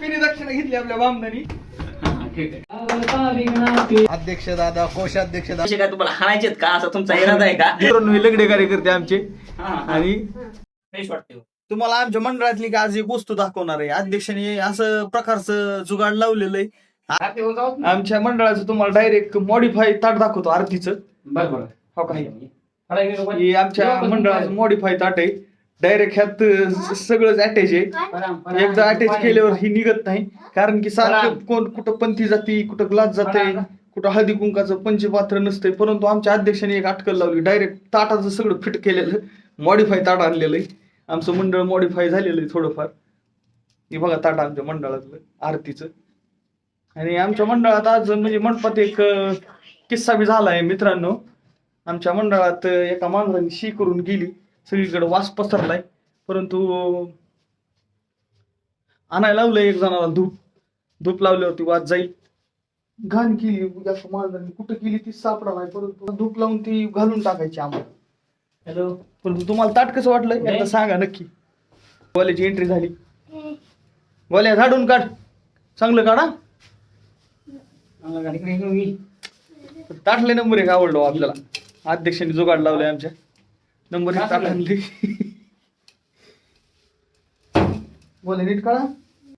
दक्षिणा घेतली आपल्या बामदानी. ठीक आहे अध्यक्ष दादा. कोषाध्यक्ष दादा काय तुम्हाला हाणायचेत का? असं तुमचा इरादा आहे का? मित्रांनो हे लगडे कार्यकर्ते आमचे. आणि फ्रेश वाटते तुम्हाला आमच्या मंडळातली का आज एक वस्तू दाखवणार आहे? अध्यक्षाने असं प्रकारचं जुगाड लावलेलं आहे. आमच्या मंडळाचं तुम्हाला डायरेक्ट मॉडीफाय ताट दाखवतो आरतीचं. बर बर. हो का हे आमच्या मंडळाचं मॉडीफाय ताट आहे. डायरेक्ट ह्यात सगळंच अटॅच आहे. एकदा अटॅच केल्यावर ही निघत नाही. कारण की सारखं कोण कुठं पंथी जाती कुठं ग्लास जाते कुठं हळदी कुंकाचं पंचपात्र नसतंय. परंतु आमच्या अध्यक्षाने एक अटकल लावली. डायरेक्ट ताटाचं सगळं फिट केलेलं. मॉडीफाय ताट आणलेलं आहे. आमचं मंडळ मॉडीफाय झालेलं आहे थोडंफार. हे बघा ताट आमच्या मंडळातलं आरतीचं. आणि आमच्या मंडळात आज म्हणजे मंडपात एक किस्सा बी झाला आहे मित्रांनो. आमच्या मंडळात एका मांजराने शी करून गेली. सगळीकडे वास पसरलाय. परंतु आणायला लावलंय एक जणाला धूप. धूप लावल्यावरती वास जाईल. घाण केली असं मांजराने. कुठं केली ती सापडा नाही. परंतु धूप लावून ती घालून टाकायची आम्हाला. हॅलो? परंतु तुम्हाला ताट कसं वाटलं? एकदा सांगा नक्की. गोल्याची एंट्री झाली. गोल्या झाडून काढ. चांगलं काढा ताटले नंबर एक आवडलो आपल्याला. अध्यक्षांनी जुगाड लावलाय आमच्या. नंबर ताट आणली बोले नीट काढा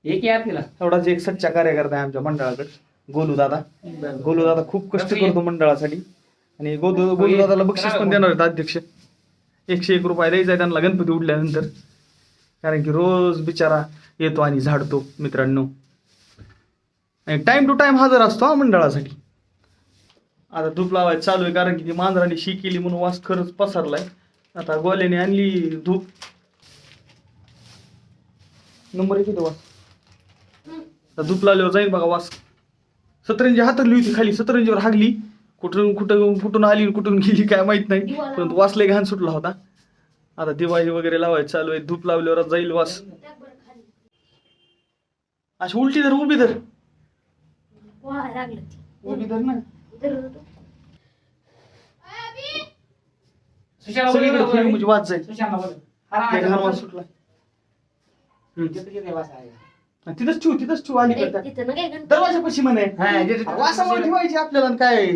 एक या तिला एवढाच एक सच्चा कार्यकर्ता आहे आमच्या मंडळाकडे. गोलू दादा. गोलू दादा खूप कष्ट करतो मंडळासाठी. आणि गोलू गोलू दादाला बक्षीस पण देणार आहेत अध्यक्ष. एकशे एक रुपये द्यायचा आहे त्यांना गणपती उठल्यानंतर कारण की रोज बिचारा येतो आणि झाडतो मित्रांनो. आणि टाइम टू टाइम हजर असतो हा मंडळासाठी. आता धूप लावायचं चालू आहे कारण की ती मांजराने शी केली म्हणून वास खरंच पसरलाय. आता गोल्याने आणली धूप. नंबर एक येतो वास. आता धूप लावल्यावर जाईल बघा वास. सतरंजी हातरली होती खाली सतरंजीवर हागली. कुठून कुठं कुठून आली कुठून गेली काय माहीत नाही. परंतु वास लय घाण सुटला होता. आता दिवाळी वगैरे लावायचं चालू आहे धूप लावल्यावर जाईल वास. अशी उलटी धर उभी धर. उभी धर ना. सगळीकडे म्हणजे जाईल. सुटला. आणि तिथंच ठेवू तिथंच ठेवू आली दरवाजा पशी म्हणे. वासामुळे ठेवायची आपल्याला आणि काय?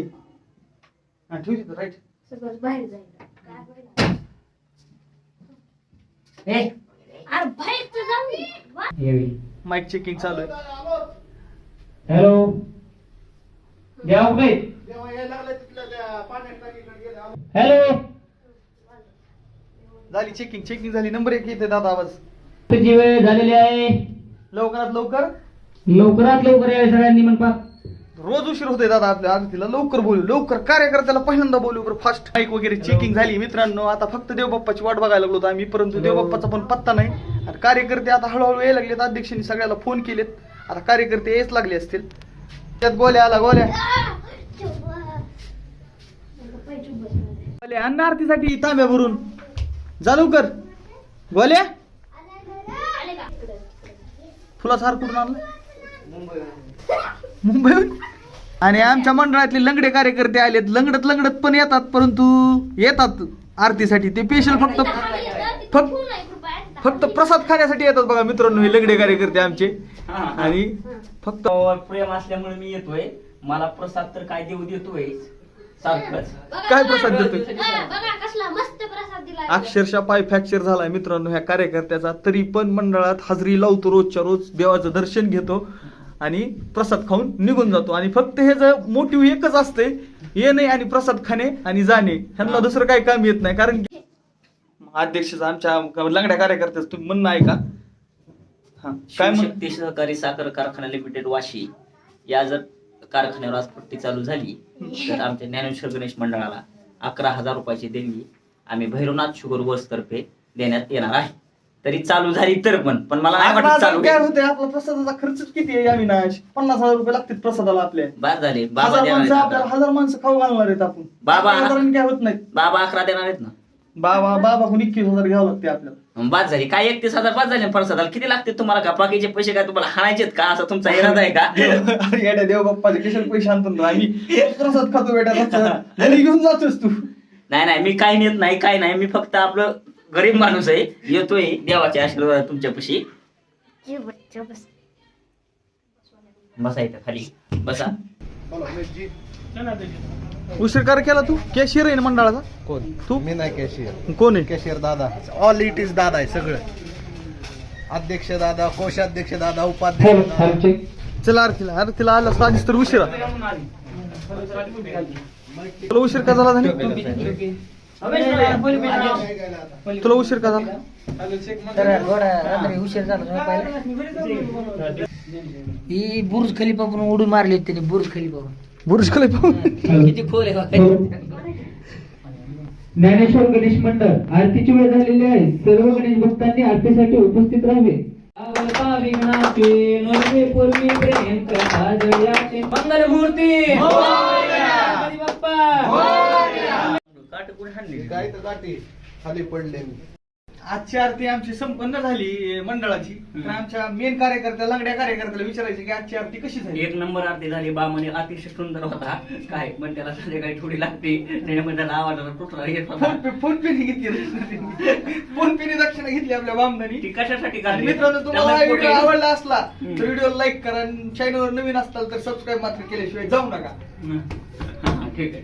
हा, ठेव तिथं राईट बाहेर अरे बाहेर तर जाऊ माईक चेकिंग चालू आहे. हॅलो हॅलो झाली चेकिंग चेकिंग झाली. नंबर एक येते दादा आवाज. तुझी वेळ झालेली आहे. लवकरात लवकर? लवकरात लवकर या सगळ्यांनी म्हणपा रोज उशीर होतोय दादा आपल्या आरतीला लवकर बोलू. लवकर कार्यकर्त्याला पहिल्यांदा बोलू बरं फास्ट माईक वगैरे चेकिंग झाली. मित्रांनो आता फक्त देवबाप्पाची वाट बघायला लागलो होतो आम्ही. परंतु देवबाप्पाचा पण पत्ता नाही. आणि कार्यकर्ते आता हळूहळू यायला लागलेत. अध्यक्षांनी सगळ्याला फोन केलेत. आता कार्यकर्ते येच लागले असतील. त्यात गोल्या आला गोल्या. गोल्या अन्न आरतीसाठी तांब्या भरून. जा लवकर. गोल्या फुलाचा हार कुठून आणला? मुंबईहून. आणि आमच्या मंडळातले लंगडे कार्यकर्ते आलेत. लंगडत लंगडत पण येतात परंतु येतात आरतीसाठी. ते स्पेशल फक्त फक्त फक्त प्रसाद खाण्यासाठी येतात बघा मित्रांनो हे लंगडे कार्यकर्ते आमचे. आणि फक्त प्रेम असल्यामुळे मी येतोय. मला प्रसाद तर काय देऊ देतोय सारखंच काय प्रसाद देतोय? बघा कसला मस्त प्रसाद दिला अक्षरशः पाय फ्रॅक्चर झालाय मित्रांनो ह्या कार्यकर्त्याचा. तरी पण मंडळात हजरी लावतो रोजच्या रोज देवाचं दर्शन घेतो आणि प्रसाद खाऊन निघून जातो. आणि फक्त हे जर मोटिव्ह एकच असते येणे आणि प्रसाद खाणे आणि जाणे. ह्यांना दुसरं काही काम येत नाही. कारण की अध्यक्षाचं आमच्या लंगड्या कार्यकर्त्याचं तुम्ही म्हणणं आहे का हा काय म्हण शिवशक्ती सहकारी साखर कारखाना लिमिटेड वाशी. या जर कारखान्यावर आज पट्टी चालू झाली. तर आमच्या ज्ञानेश्वर गणेश मंडळाला अकरा हजार रुपयाची देणगी आम्ही भैरवनाथ शुगर वर्स तर्फे देण्यात येणार आहे. तरी चालू झाली तर पण पण मला नाही वाटत चालू काय होते आपला प्रसादाचा खर्च किती आहे अविनाश पन्नास हजार रुपये लागतील प्रसादाला आपल्या बाद झाले. बाबा हजार देणार माणसं आहेत आपल्याला. हजार माणसं खाऊ घालणार आहेत आपण. बाबा- काय होत नाही बाबा अकरा देणार आहेत ना? बाबा बाबा कोणी एकवीस हजार घ्यावं लागते आपल्याला. मग बाद झाली. काय एकतीस हजार बाद झाले प्रसादाला किती लागते तुम्हाला का? बाकीचे पैसे काय तुम्हाला हाणायचेत का? असं तुमचा इरादा आहे का? अरे येड्या देव बाप्पाचे किशन पैसे आणतो ना. आम्ही प्रसाद खातो बेटा. घरी घेऊन जातोस तू. नाही नाही मी काही नेत नाही काय नाही. मी फक्त आपलं गरीब माणूस आहे. येतोय देवाच्या आशीर्वाद तुमच्यापाशी. बस बसा इथं खाली. बसा. उशीर कर केला तू? कॅशियर आहे ना मंडळाचा? कोण? तू? मी नाही कॅशियर कोण आहे? कॅशियर दादा. ऑल इट इज दादा आहे सगळं. अध्यक्ष दादा कोषाध्यक्ष दादा उपाध्यक्ष दादा. चला आरतीला. आरतीला आला आधीच तर उशिरा. तुला उशीर का झाला धनी? तुला उशीर का झाला? उशीर झाला पाहिलं ही बुर्ज खलिफा पण उडी मारली होती त्याने बुर्ज खलिफा बुरुज किती खोल आहे. ज्ञानेश्वर गणेश मंडळ आरतीची वेळ झालेली आहे. सर्व गणेश भक्तांनी आरतीसाठी उपस्थित राहावे. मंगल मूर्ती काट कुठे हाणली? काय तर गाठी खाली पडले. मी आजची आरती आमची संपन्न झाली मंडळाची. तर आमच्या मेन कार्यकर्त्या लंगड्या कार्यकर्त्याला विचारायचे की आजची आरती कशी झाली? एक नंबर आरती झाली. बा म्हणे अतिशय सुंदर होता. काय? पण त्याला संध्याकाळी थोडी लागते. त्याने त्याला आवाजाला तुटला येत होता. फोन पे फोन पेने घेतली फोन पेने दक्षिणा घेतली आपल्या बामदानी. ती कशासाठी काढली मित्रांनो तुम्हाला त्यामुळे व्हिडिओ आवडला असला. तर व्हिडिओ लाईक करा चॅनलवर नवीन असताल तर सबस्क्राईब मात्र केल्याशिवाय जाऊ नका. हं. हा, ठीक आहे.